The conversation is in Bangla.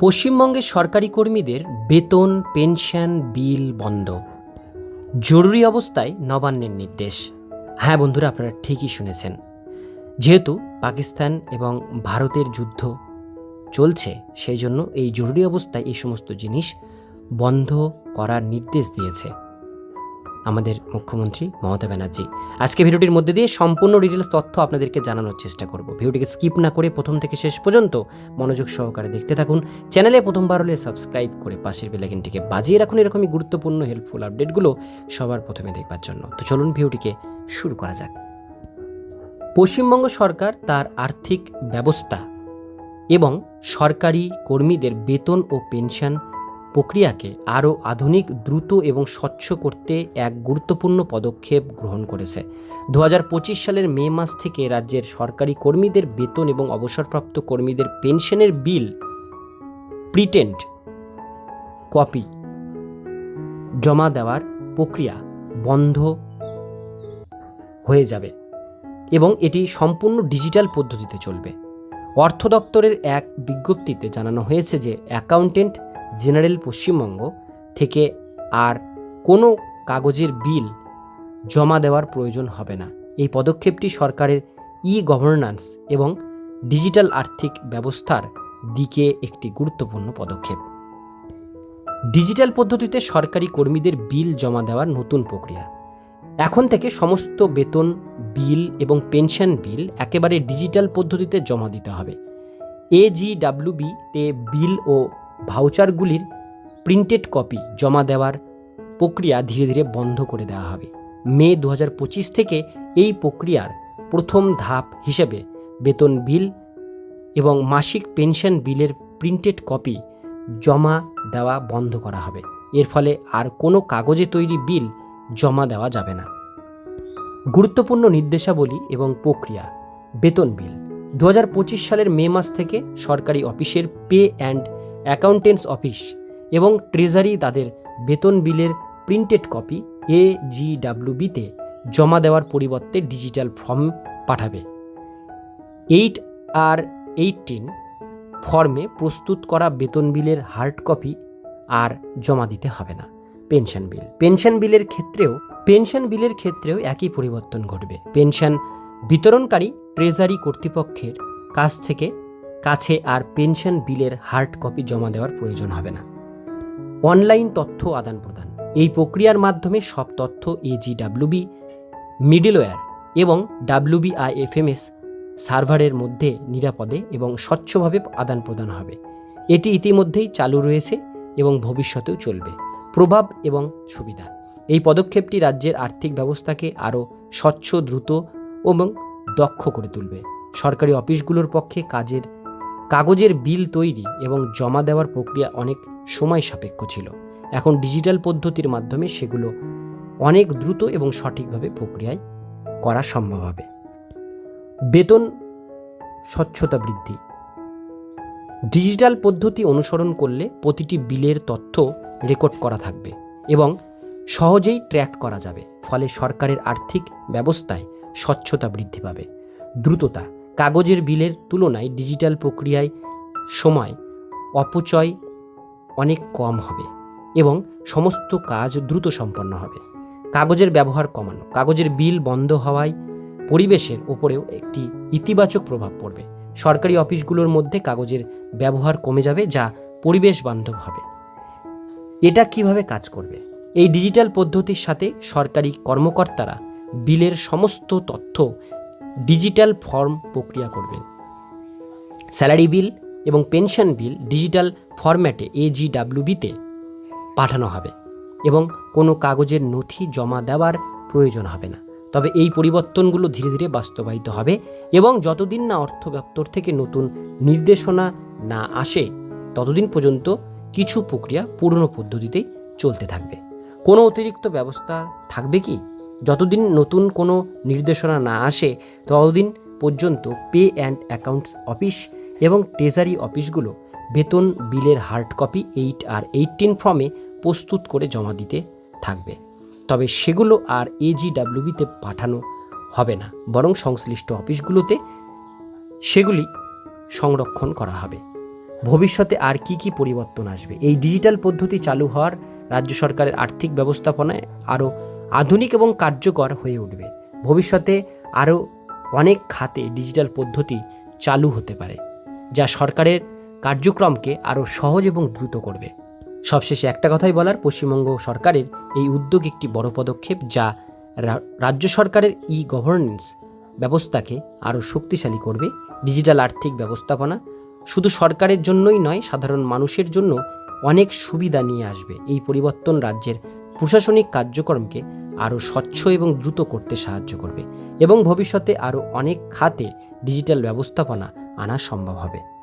পশ্চিমবঙ্গের সরকারি কর্মীদের বেতন, পেনশন, বিল বন্ধ। জরুরি অবস্থায় নবান্নের নির্দেশ। হ্যাঁ বন্ধুরা, আপনারা ঠিকই শুনেছেন। যেহেতু পাকিস্তান এবং ভারতের যুদ্ধ চলছে, সেই জন্য এই জরুরি অবস্থায় এই সমস্ত জিনিস বন্ধ করার নির্দেশ দিয়েছে। আমাদের মুখ্যমন্ত্রী মমতা ব্যানার্জি। আজকে ভিডিওটির মধ্যে দিয়ে সম্পূর্ণ ডিটেলস তথ্য আপনাদেরকে জানানোর চেষ্টা করব। ভিডিওটিকে স্কিপ না করে প্রথম থেকে শেষ পর্যন্ত মনোযোগ সহকারে দেখতে থাকুন। চ্যানেলে প্রথমবার হলে সাবস্ক্রাইব করে পাশের বেলাইকনটিকে বাজিয়ে রাখুন এরকমই গুরুত্বপূর্ণ হেল্পফুল আপডেটগুলো সবার প্রথমে দেখবার জন্য। তো চলুন ভিডিওটিকে শুরু করা যাক। পশ্চিমবঙ্গ সরকার তার আর্থিক ব্যবস্থা এবং সরকারি কর্মীদের বেতন ও পেনশন প্রক্রিয়াকে আরও আধুনিক, দ্রুত এবং স্বচ্ছ করতে এক গুরুত্বপূর্ণ পদক্ষেপ গ্রহণ করেছে। দু হাজার পঁচিশ সালের মে মাস থেকে রাজ্যের সরকারি কর্মীদের বেতন এবং অবসরপ্রাপ্ত কর্মীদের পেনশনের বিল প্রিটেন্ট কপি জমা দেওয়ার প্রক্রিয়া বন্ধ হয়ে যাবে এবং এটি সম্পূর্ণ ডিজিটাল পদ্ধতিতে চলবে। অর্থ দপ্তরের এক বিজ্ঞপ্তিতে জানানো হয়েছে যে অ্যাকাউন্টেন্ট জেনারেল পশ্চিমবঙ্গ থেকে আর কোনো কাগজের বিল জমা দেওয়ার প্রয়োজন হবে না। এই পদক্ষেপটি সরকারের ই গভর্নেন্স এবং ডিজিটাল আর্থিক ব্যবস্থার দিকে একটি গুরুত্বপূর্ণ পদক্ষেপ। ডিজিটাল পদ্ধতিতে সরকারি কর্মীদের বিল জমা দেওয়ার নতুন প্রক্রিয়া। এখন থেকে সমস্ত বেতন, বিল এবং পেনশন বিল একেবারে ডিজিটাল পদ্ধতিতে জমা দিতে হবে। এজিডাব্লিউবি তে বিল ও ভাউচারগুলির প্রিন্টেড কপি জমা দেওয়ার প্রক্রিয়া ধীরে ধীরে বন্ধ করে দেওয়া হবে। মে দু হাজার পঁচিশ থেকে এই প্রক্রিয়ার প্রথম ধাপ হিসেবে বেতন বিল এবং মাসিক পেনশন বিলের প্রিন্টেড কপি জমা দেওয়া বন্ধ করা হবে। এর ফলে আর কোনো কাগজে তৈরি বিল জমা দেওয়া যাবে না। গুরুত্বপূর্ণ নির্দেশাবলী এবং প্রক্রিয়া। বেতন বিল। দু হাজার পঁচিশ সালের মে মাস থেকে সরকারি অফিসের পে অ্যান্ড অ্যাকাউন্টেন্টস অফিস এবং ট্রেজারি তাদের বেতন বিলের প্রিন্টেড কপি এ জিডাব্লিউবিতে জমা দেওয়ার পরিবর্তে ডিজিটাল ফর্ম পাঠাবে। এইট আর এইটিন ফর্মে প্রস্তুত করা বেতন বিলের হার্ড কপি আর জমা দিতে হবে না, পেনশন বিল। পেনশন বিলের ক্ষেত্রেও, পেনশন বিলের ক্ষেত্রেও একই পরিবর্তন ঘটবে। পেনশন বিতরণকারী ট্রেজারি কর্তৃপক্ষের কাছ থেকে কাছে আর পেনশন বিলের হার্ড কপি জমা দেওয়ার প্রয়োজন হবে না। অনলাইন তথ্য আদান প্রদান এই প্রক্রিয়ার মাধ্যমে সব তথ্য এজিডাব্লিউবি মিডলওয়্যার এবং ডাব্লিউবিআইএফএমএস সার্ভারের মধ্যে নিরাপদে এবং স্বচ্ছভাবে আদান প্রদান হবে। এটি ইতিমধ্যেই চালু রয়েছে এবং ভবিষ্যতেও চলবে। প্রভাব এবং সুবিধা। এই পদক্ষেপটি রাজ্যের আর্থিক ব্যবস্থাকে আরও স্বচ্ছ, দ্রুত এবং দক্ষ করে তুলবে। সরকারি অফিসগুলোর পক্ষে কাজের কাগজের বিল তৈরি এবং জমা দেওয়ার প্রক্রিয়া অনেক সময় সাপেক্ষ ছিল। এখন ডিজিটাল পদ্ধতির মাধ্যমে সেগুলো অনেক দ্রুত এবং সঠিকভাবে প্রক্রিয়ায় করা সম্ভব হবে। বেতন স্বচ্ছতা বৃদ্ধি। ডিজিটাল পদ্ধতি অনুসরণ করলে প্রতিটি বিলের তথ্য রেকর্ড করা থাকবে এবং সহজেই ট্র্যাক করা যাবে। ফলে সরকারের আর্থিক ব্যবস্থায় স্বচ্ছতা বৃদ্ধি পাবে। দ্রুততা কাগজের বিলের তুলনায় ডিজিটাল প্রক্রিয়ায় সময়, অপচয় অনেক কম হবে এবং সমস্ত কাজ দ্রুত সম্পন্ন হবে। কাগজের ব্যবহার কমানো, কাগজের বিল বন্ধ হওয়ায় পরিবেশের ওপরেও একটি ইতিবাচক প্রভাব পড়বে। সরকারি অফিসগুলোর মধ্যে কাগজের ব্যবহার কমে যাবে, যা পরিবেশ বান্ধব হবে। এটা কীভাবে কাজ করবে? এই ডিজিটাল পদ্ধতির সাথে সরকারি কর্মকর্তারা বিলের সমস্ত তথ্য ডিজিটাল ফর্ম প্রক্রিয়া করবেন। স্যালারি বিল এবং পেনশন বিল ডিজিটাল ফরম্যাটে এজিডাব্লিউবিতে পাঠানো হবে এবং কোনো কাগজের নথি জমা দেওয়ার প্রয়োজন হবে না। তবে এই পরিবর্তনগুলো ধীরে ধীরে বাস্তবায়িত হবে এবং যতদিন না অর্থ দপ্তর থেকে নতুন নির্দেশনা না আসে, ততদিন পর্যন্ত কিছু প্রক্রিয়া পুরনো পদ্ধতিতেই চলতে থাকবে। কোনো অতিরিক্ত ব্যবস্থা থাকবে কি? যতদিন নতুন কোনো নির্দেশনা না আসে, ততদিন পর্যন্ত পে অ্যান্ড অ্যাকাউন্টস অফিস এবং ট্রেজারি অফিসগুলো বেতন, বিলের হার্ড কপি এইট আর এইটিন ফর্মে প্রস্তুত করে জমা দিতে থাকবে। তবে সেগুলো আর এজিডাব্লিউবিতে পাঠানো হবে না, বরং সংশ্লিষ্ট অফিসগুলোতে সেগুলি সংরক্ষণ করা হবে। ভবিষ্যতে আর কি কি পরিবর্তন আসবে? এই ডিজিটাল পদ্ধতি চালু হওয়ার রাজ্য সরকারের আর্থিক ব্যবস্থাপনায় আরও আধুনিক এবং কার্যকর হয়ে উঠবে। ভবিষ্যতে আরও অনেক খাতে ডিজিটাল পদ্ধতি চালু হতে পারে, যা সরকারের কার্যক্রমকে আরও সহজ এবং দ্রুত করবে। সবশেষে একটা কথাই বলার, পশ্চিমবঙ্গ সরকারের এই উদ্যোগ একটি বড় পদক্ষেপ যা রাজ্য সরকারের ই গভর্নেন্স ব্যবস্থাকে আরও শক্তিশালী করবে। ডিজিটাল আর্থিক ব্যবস্থাপনা শুধু সরকারের জন্যই নয়, সাধারণ মানুষের জন্য অনেক সুবিধা নিয়ে আসবে। এই পরিবর্তন রাজ্যের প্রশাসনিক কার্যক্রমকে আরও স্বচ্ছ এবং দ্রুত করতে সাহায্য করবে এবং ভবিষ্যতে আরও অনেক খাতে ডিজিটাল ব্যবস্থাপনা আনা সম্ভব হবে।